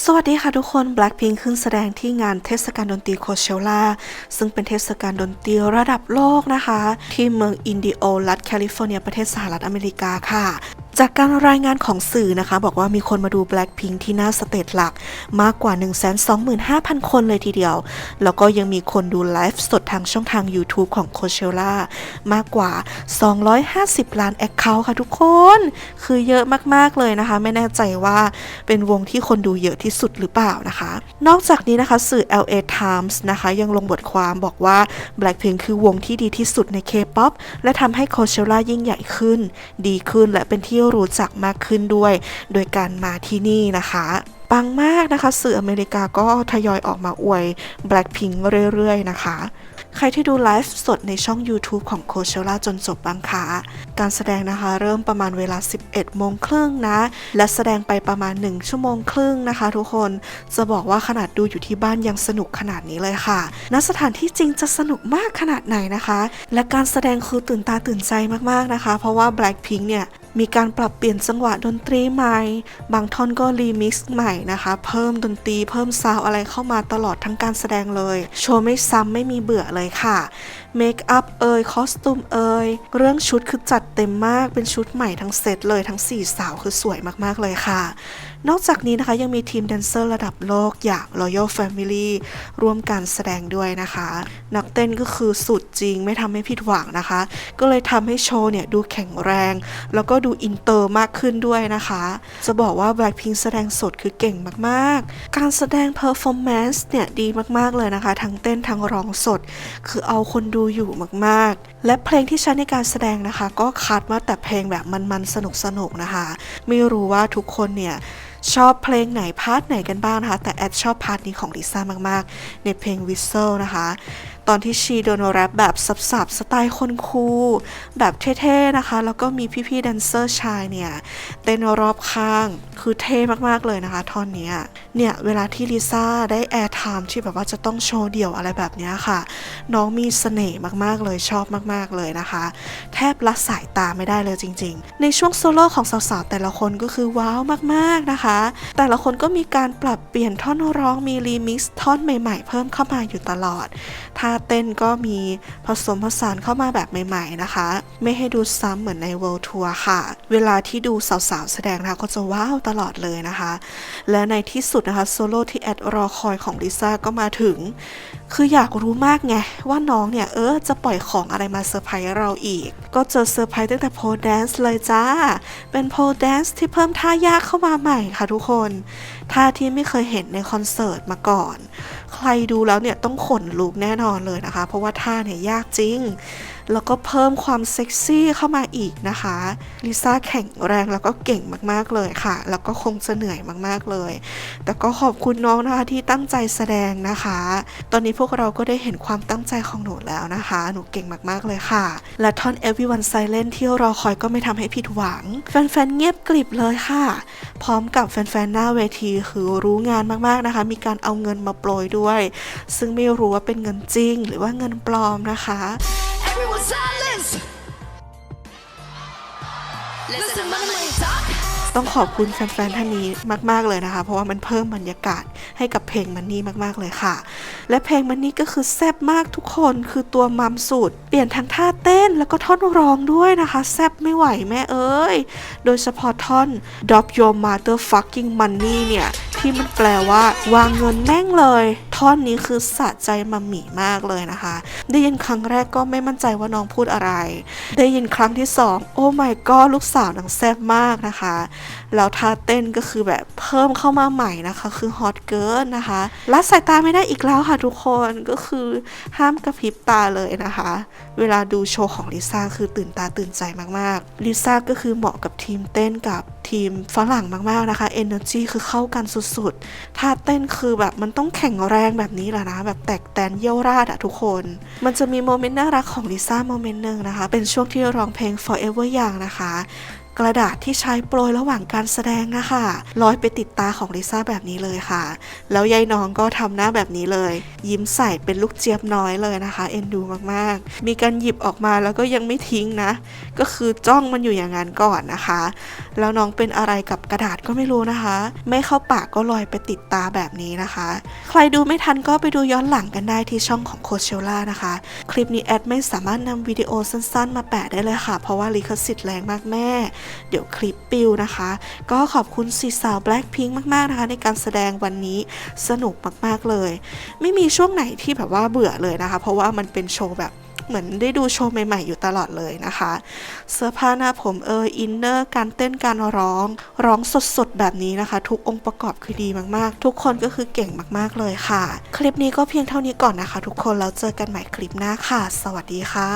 สวัสดีค่ะทุกคน Blackpink ขึ้นแสดงที่งานเทศกาลดนตรีโคเชล่าซึ่งเป็นเทศกาลดนตรีระดับโลกนะคะ ที่เมืองอินดิโอรัฐแคลิฟอร์เนียประเทศสหรัฐอเมริกาค่ะ จากการรายงานของสื่อนะคะ บอกว่ามีคนมาดู Blackpink ที่หน้าสเตจหลัก มากกว่า 125,000 คนเลยทีเดียว แล้วก็ยังมีคนดูไลฟ์สดทางช่องทาง YouTube ของ Coachella มากกว่า 250 ล้าน Account ค่ะทุกคน คือเยอะมาก ๆ เลยนะคะ ไม่แน่ใจว่าเป็นวงที่คนดูเยอะที่สุดหรือเปล่านะคะ นอกจากนี้นะคะสื่อ LA Times นะคะ ยังลงบทความบอกว่า Blackpink คือวงที่ดีที่สุดใน K-POP และทำให้ Coachella ยิ่งใหญ่ขึ้น ดีขึ้นและเป็นที่รู้จักมากขึ้นด้วย โดยการมาที่นี่นะคะปังมากนะคะสื่ออเมริกาก็ทยอยออกมาอวย Blackpink เรื่อยๆ นะคะ ใครที่ดูไลฟ์สดในช่อง YouTube ของ Coachella จนจบบางคะการแสดงนะคะเริ่มประมาณเวลา 11 โมงครึ่งนะ และแสดงไปประมาณ 1 ชั่วโมงครึ่งนะคะทุกคนจะบอกว่าขนาดดูอยู่ที่บ้านยังสนุกขนาดนี้เลยค่ะณสถานที่จริงจะสนุกมากขนาดไหนนะคะ และการแสดงคือตื่นตาตื่นใจมากๆนะคะ เพราะว่า Blackpink เนี่ย มีการปรับเปลี่ยนจังหวะดนตรีใหม่ บางท่อนก็รีมิกซ์ใหม่นะคะ เพิ่มดนตรีเพิ่มซาวอะไรเข้ามาตลอดทั้งการแสดงเลย โชว์ไม่ซ้ำไม่มีเบื่อเลยค่ะ เมคอัพเอยคอสตูมเอยเรื่องชุดคือจัดเต็มมากเป็นชุดใหม่ทั้งเซตเลยทั้ง 4 สาวคือสวยมากๆเลยค่ะ นอกจากนี้นะคะยังมีทีมแดนเซอร์ระดับโลกอย่าง Royal Family ร่วมการแสดงด้วยนะคะ นักเต้นก็คือสุดจริงไม่ทำให้ผิดหวังนะคะ ก็เลยทำให้โชว์เนี่ยดูแข็งแรง แล้วก็ดูอินเตอร์มากขึ้นด้วยนะคะ จะบอกว่า Blackpink แสดงสดคือเก่งมากๆ การแสดง performance เนี่ยดีมากๆเลยนะคะ ทั้งเต้นทั้งร้องสด คือเอาคนดูอยู่มากๆ และเพลงที่ใช้ในการแสดงนะคะ ก็คัดมาแต่เพลงแบบมันๆ สนุกๆ นะคะ ไม่รู้ว่าทุกคนเนี่ยชอบเพลงไหนพาร์ทไหนกันบ้างนะคะ แต่แอดชอบพาร์ทนี้ของลิซ่ามากๆ ในเพลง Whistle นะคะ ตอนที่ชีโดนแรปแบบสับๆสไตล์คนคูลแบบเท่ๆนะคะ แล้วก็มีพี่ๆแดนเซอร์ชายเนี่ยเต้นรอบข้างคือเท่มากๆเลยนะคะท่อนนี้เนี่ยเวลาที่ลิซ่าได้แอร์ไทม์ที่แบบว่าจะต้องโชว์เดี่ยวอะไรแบบนี้ค่ะ น้องมีเสน่ห์มากๆเลยชอบมากๆเลยนะคะ แทบละสายตาไม่ได้เลยจริง ๆ ในช่วงโซโล่ของสาวๆแต่ละคนก็คือว้าวมากๆนะคะ แต่ละคนก็มีการปรับเปลี่ยนท่อนร้องมีรีมิกซ์ท่อนใหม่ๆ เพิ่มเข้ามาอยู่ตลอดท่าาเต้นก็มีผสมผสานเข้ามาแบบใหม่ๆนะคะ ไม่ให้ดูซ้ำเหมือนใน World Tour ค่ะ เวลาที่ดูสาวๆ แสดงนะคะก็จะว้าวตลอดเลยนะคะ และในที่สุดนะคะโซโล่ที่แอดรอคอยของลิซ่าก็มาถึง คืออยากรู้มากไง ว่าน้องเนี่ย เออจะปล่อยของอะไรมาเซอร์ไพรส์เราอีก ก็เจอเซอร์ไพรส์ตั้งแต่โพลแดนซ์เลยจ้า เป็นโพลแดนซ์ที่เพิ่มท่ายากเข้ามาใหม่ค่ะทุกคนท่าที่ไม่เคยเห็นในคอนเสิร์ตมาก่อน ใครดูแล้วเนี่ยต้องขนลุกแน่นอนเลยนะคะ เพราะว่าท่าเนี่ยยากจริงแล้วก็เพิ่มความเซ็กซี่เข้ามาอีกนะคะลิซ่าแข็งแรงแล้วก็เก่งมากๆเลยค่ะ แล้วก็คงจะเหนื่อยมากๆเลย แต่ก็ขอบคุณน้องนะคะที่ตั้งใจแสดงนะคะ ตอนนี้พวกเราก็ได้เห็นความตั้งใจของหนูแล้วนะคะ หนูเก่งมากๆเลยค่ะ และท่อน Everyone Silent ที่รอคอยก็ไม่ทำให้ผิดหวัง แฟนๆเงียบกริบเลยค่ะ พร้อมกับแฟนๆหน้าเวทีคือรู้งานมากๆนะคะ มีการเอาเงินมาโปรยด้วย ซึ่งไม่รู้ว่าเป็นเงินจริงหรือว่าเงินปลอมนะคะ Everyone silence. Listen to my money talk. ต้องขอบคุณแฟนๆท่านนี้มากๆเลยนะคะ เพราะว่ามันเพิ่มบรรยากาศให้กับเพลงมันนี่มากๆเลยค่ะ และเพลงมันนี่ก็คือแซ่บมากทุกคนคือตัวมัมสุดเปลี่ยนทั้งท่าเต้นแล้วก็ท่อนร้องด้วยนะคะ แซ่บไม่ไหวแม่เอ้ย โดยเฉพาะท่อน drop your mother fucking money เนี่ย ที่มันแปลว่าวางเงินแม่งเลยท่อนนี้คือสะใจมัมมี่มากเลยนะคะ ได้ยินครั้งแรกก็ไม่มั่นใจว่าน้องพูดอะไร ได้ยินครั้งที่สองโอ้ my god ลูกสาวนางแซ่บมากนะคะ แล้วท่าเต้นก็คือแบบเพิ่มเข้ามาใหม่นะคะ คือฮอตเกินนะคะละสายตาไม่ได้อีกแล้วค่ะทุกคนก็คือห้ามกระพริบตาเลยนะคะ เวลาดูโชว์ของลิซ่าคือตื่นตาตื่นใจมากๆลิซ่าก็คือเหมาะกับทีมเต้นกับทีมฝรั่งมากๆนะคะ Energy คือเข้ากันสุดๆท่าเต้นคือแบบมันต้องแข็งแรงแบบนี้แหละนะ แบบแตกแตนเยี่ยวราดอะทุกคน มันจะมีโมเมนต์น่ารักของลิซ่าโมเมนต์หนึ่งนะคะ เป็นช่วงที่ร้องเพลง Forever Young นะคะ กระดาษที่ใช้โปรยระหว่างการแสดงอะค่ะลอยไปติดตาของลิซ่าแบบนี้เลยค่ะ แล้วยายน้องก็ทำหน้าแบบนี้เลย ยิ้มใส่เป็นลูกเจี๊ยบน้อยเลยนะคะ เอ็นดูมากๆ มีการหยิบออกมาแล้วก็ยังไม่ทิ้งนะ ก็คือจ้องมันอยู่อย่างนั้นก่อนนะคะ แล้วน้องเป็นอะไรกับกระดาษก็ไม่รู้นะคะ ไม่เข้าปากก็ลอยไปติดตาแบบนี้นะคะ ใครดูไม่ทันก็ไปดูย้อนหลังกันได้ที่ช่องของโคเชล่านะคะ คลิปนี้แอดไม่สามารถนำวิดีโอสั้นๆ มาแปะได้เลยค่ะ เพราะว่าลิขสิทธิ์แรงมากแม่เดี๋ยวคลิปปิวนะคะ ก็ขอบคุณสีสาว Blackpink มาก ๆ นะคะ ในการแสดงวันนี้สนุกมาก ๆ เลย ไม่มีช่วงไหนที่แบบว่าเบื่อเลยนะคะ เพราะว่ามันเป็นโชว์แบบเหมือนได้ดูโชว์ใหม่ ๆ อยู่ตลอดเลยนะคะ เสื้อผ้าหน้าผมเอออินเนอร์การเต้นการร้อง ร้องสดๆ แบบนี้นะคะ ทุกองค์ประกอบคือดีมากๆ ทุกคนก็คือเก่งมากๆเลยค่ะ คลิปนี้ก็เพียงเท่านี้ก่อนนะคะ ทุกคนแล้วเจอกันใหม่คลิปหน้าค่ะ สวัสดีค่ะ